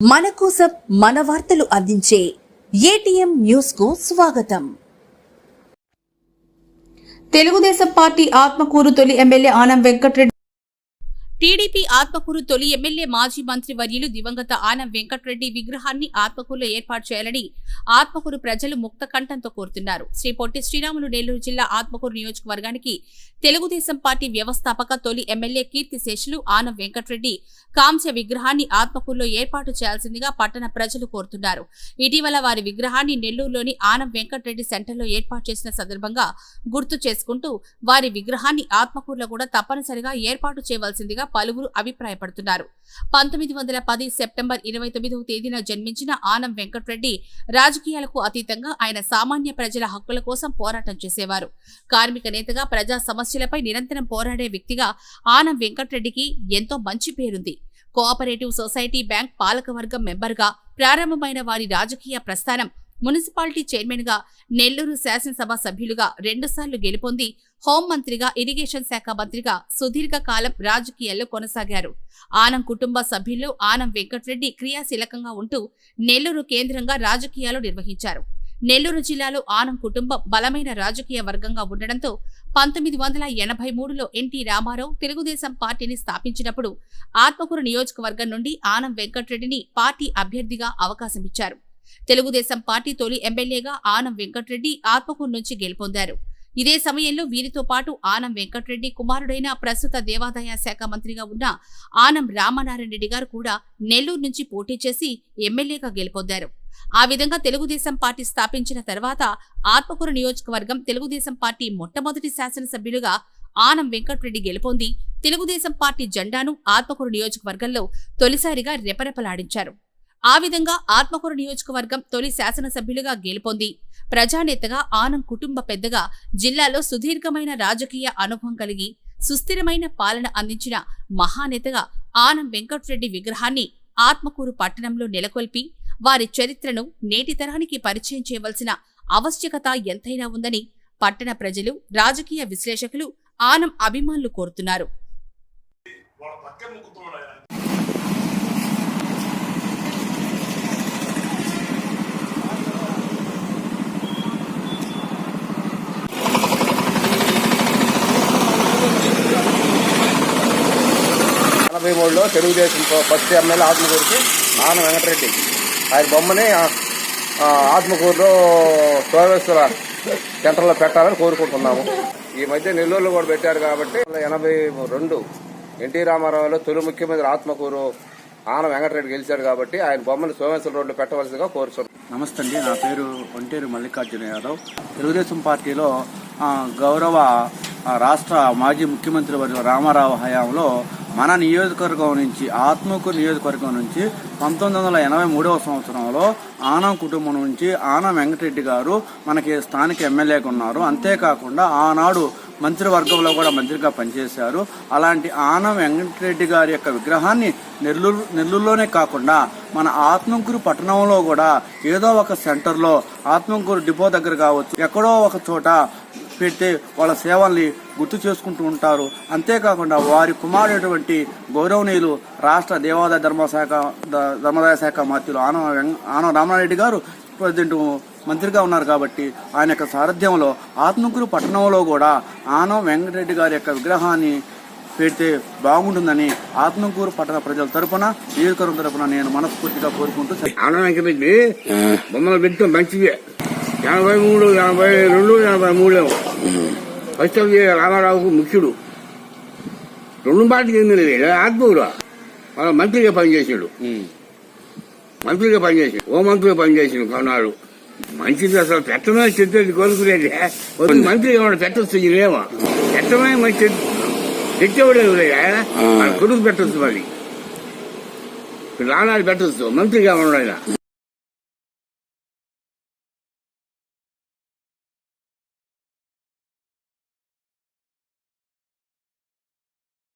మన కోసం మన వార్తలు అందించే ఏటీఎం న్యూస్కు స్వాగతం. తెలుగుదేశం పార్టీ ఆత్మకూరు తొలి ఎమ్మెల్యే ఆనం వెంకటరెడ్డి టీడీపీ ఆత్మకూరు తొలి ఎమ్మెల్యే మాజీ మంత్రి వర్యులు దివంగత ఆనం వెంకటరెడ్డి విగ్రహాన్ని ఆత్మకూరులో ఏర్పాటు చేయాలని ఆత్మకూరు ప్రజలు ముక్త కంఠంతో కోరుతున్నారు. శ్రీ పొట్టి శ్రీరాములు నెల్లూరు జిల్లా ఆత్మకూరు నియోజకవర్గానికి తెలుగుదేశం పార్టీ వ్యవస్థాపక తొలి ఎమ్మెల్యే కీర్తి శేషులు ఆనం వెంకటరెడ్డి కాంస్య విగ్రహాన్ని ఆత్మకూరులో ఏర్పాటు చేయాల్సిందిగా పట్టణ ప్రజలు కోరుతున్నారు. ఇటీవల వారి విగ్రహాన్ని నెల్లూరులోని ఆనం వెంకటరెడ్డి సెంటర్లో ఏర్పాటు చేసిన సందర్భంగా గుర్తు చేసుకుంటూ వారి విగ్రహాన్ని ఆత్మకూరులో కూడా తప్పనిసరిగా ఏర్పాటు చేయవలసిందిగా పలువురు అభిప్రాయపడుతున్నారు. పంతొమ్మిది వందల పది సెప్టెంబర్ ఇరవై తొమ్మిదవ తేదీన జన్మించిన ఆనం వెంకటరెడ్డి రాజకీయాలకు అతీతంగా ఆయన సామాన్య ప్రజల హక్కుల కోసం పోరాటం చేసేవారు. కార్మిక నేతగా ప్రజా సమస్యలపై నిరంతరం పోరాడే వ్యక్తిగా ఆనం వెంకటరెడ్డికి ఎంతో మంచి పేరుంది. కోఆపరేటివ్ సొసైటీ బ్యాంక్ పాలకవర్గం మెంబర్గా ప్రారంభమైన వారి రాజకీయ ప్రస్థానం మున్సిపాలిటీ చైర్మన్గా నెల్లూరు శాసనసభ సభ్యులుగా రెండుసార్లు గెలుపొంది హోంమంత్రిగా ఇరిగేషన్ శాఖ మంత్రిగా సుదీర్ఘ కాలం రాజకీయాల్లో కొనసాగారు. ఆనం కుటుంబ సభ్యుల్లో ఆనం వెంకటరెడ్డి క్రియాశీలకంగా ఉంటూ నెల్లూరు కేంద్రంగా రాజకీయాలు నిర్వహించారు. నెల్లూరు జిల్లాలో ఆనం కుటుంబం బలమైన రాజకీయ వర్గంగా ఉండడంతో పంతొమ్మిది వందల ఎనభై మూడులో ఎన్టీ రామారావు తెలుగుదేశం పార్టీని స్థాపించినప్పుడు ఆత్మకూరు నియోజకవర్గం నుండి ఆనం వెంకటరెడ్డిని పార్టీ అభ్యర్థిగా అవకాశమిచ్చారు. తెలుగుదేశం పార్టీ తొలి ఎమ్మెల్యేగా ఆనం వెంకటరెడ్డి ఆత్మకూరు నుంచి గెలుపొందారు. ఇదే సమయంలో వీరితో పాటు ఆనం వెంకటరెడ్డి కుమారుడైన ప్రస్తుత దేవాదాయ శాఖ మంత్రిగా ఉన్న ఆనం రామనారాయణ రెడ్డి గారు కూడా నెల్లూరు నుంచి పోటీ చేసి ఎమ్మెల్యేగా గెలుపొందారు. ఆ విధంగా తెలుగుదేశం పార్టీ స్థాపించిన తర్వాత ఆత్మకూరు నియోజకవర్గం తెలుగుదేశం పార్టీ మొట్టమొదటి శాసనసభ్యులుగా ఆనం వెంకటరెడ్డి గెలుపొంది తెలుగుదేశం పార్టీ జెండాను ఆత్మకూరు నియోజకవర్గంలో తొలిసారిగా రెపరెపలాడించారు. ఆ విధంగా ఆత్మకూరు నియోజకవర్గం తొలి శాసనసభ్యులుగా గెలుపొంది. ప్రజానేతగా ఆనం కుటుంబ పెద్దగా జిల్లాలో సుదీర్ఘమైన రాజకీయ అనుభవం కలిగి సుస్థిరమైన పాలన అందించిన మహానేతగా ఆనం వెంకటరెడ్డి విగ్రహాన్ని ఆత్మకూరు పట్టణంలో నెలకొల్పి వారి చరిత్రను నేటి తరానికి పరిచయం చేయవలసిన ఆవశ్యకత ఎంతైనా ఉందని పట్టణ ప్రజలు రాజకీయ విశ్లేషకులు ఆనం అభిమానులు కోరుతున్నారు. యాభై మూడులో తెలుగుదేశం ఫస్ట్ ఎమ్మెల్యే ఆత్మకూరుకి నాన్న వెంకటరెడ్డి. ఆయన బొమ్మని ఆత్మకూరులో సోమేశ్వర సెంటర్లో పెట్టాలని కోరుకుంటున్నాము. ఈ మధ్య నెల్లూరులో కూడా పెట్టారు కాబట్టి ఎనభై రెండు ఎన్టీ రామారావులో తొలి ముఖ్యమంత్రి ఆత్మకూరు ఆన వెంకటరెడ్డి గెలిచారు కాబట్టి ఆయన బొమ్మను సోమేశ్వర రోడ్డు పెట్టవలసిందిగా కోరుతున్నాం నమస్తే అండి నా పేరు ఒంటేరు మల్లికార్జున యాదవ్. తెలుగుదేశం పార్టీలో గౌరవ రాష్ట్ర మాజీ ముఖ్యమంత్రి వారి రామారావు హయాంలో మన నియోజకవర్గం నుంచి ఆత్మకు నియోజకవర్గం నుంచి పంతొమ్మిది వందల ఎనభై మూడవ సంవత్సరంలో ఆనం కుటుంబం నుంచి ఆనం వెంకటరెడ్డి గారు మనకి స్థానిక ఎమ్మెల్యేగా ఉన్నారు. అంతేకాకుండా ఆనాడు మంత్రివర్గంలో కూడా మంత్రిగా పనిచేశారు. అలాంటి ఆనం వెంకటరెడ్డి గారి యొక్క విగ్రహాన్ని నెల్లూరు నెల్లూరులోనే కాకుండా మన ఆత్మకూరు పట్టణంలో కూడా ఏదో ఒక సెంటర్లో ఆత్మకూరు డిపో దగ్గర కావచ్చు ఎక్కడో ఒక చోట పెడితే వాళ్ళ సేవల్ని గుర్తు చేసుకుంటూ ఉంటారు. అంతేకాకుండా వారి కుమారుడైనటువంటి గౌరవనీయులు రాష్ట్ర దేవాదాయ ధర్మశాఖ ధర్మాదాయ శాఖ మంత్రులు ఆన వెం- ఆన రామారెడ్డి గారు ప్రెసిడెంట్ మంత్రిగా ఉన్నారు కాబట్టి ఆయన యొక్క సారథ్యంలో ఆత్మకూరు పట్టణంలో కూడా ఆనం వెంకటరెడ్డి గారి యొక్క విగ్రహాన్ని పెడితే బాగుంటుందని ఆత్మకూరు పట్టణ ప్రజల తరపున నియోజకవర్గం తరపున నేను మనస్ఫూర్తిగా కోరుకుంటూ ఆనం వెంకటరెడ్డి బొమ్మలు పెట్టడం మంచిది ఎనభై మూడు ఎనభై రెండు ఎనభై మూడు అది రామారావుకు ముఖ్యుడు. రెండు పార్టీ చెందిన ఆత్మూరు వాళ్ళ మంత్రిగా పనిచేసాడు మంత్రిగా పనిచేసాడు ఓ మంత్రిగా పనిచేసాడు కొన్నాడు మంచిది అసలు పెట్టమే చెట్టు కోరుకునేది. మంత్రి ఏమన్నా పెట్టొచ్చు ఇదేమో. పెట్టమే మంచి పెట్టేవాడే కొడుకు పెట్టొచ్చు మరి. రానాడు పెట్టొచ్చు. మంత్రిగా ఉన్నాడు ఆయన.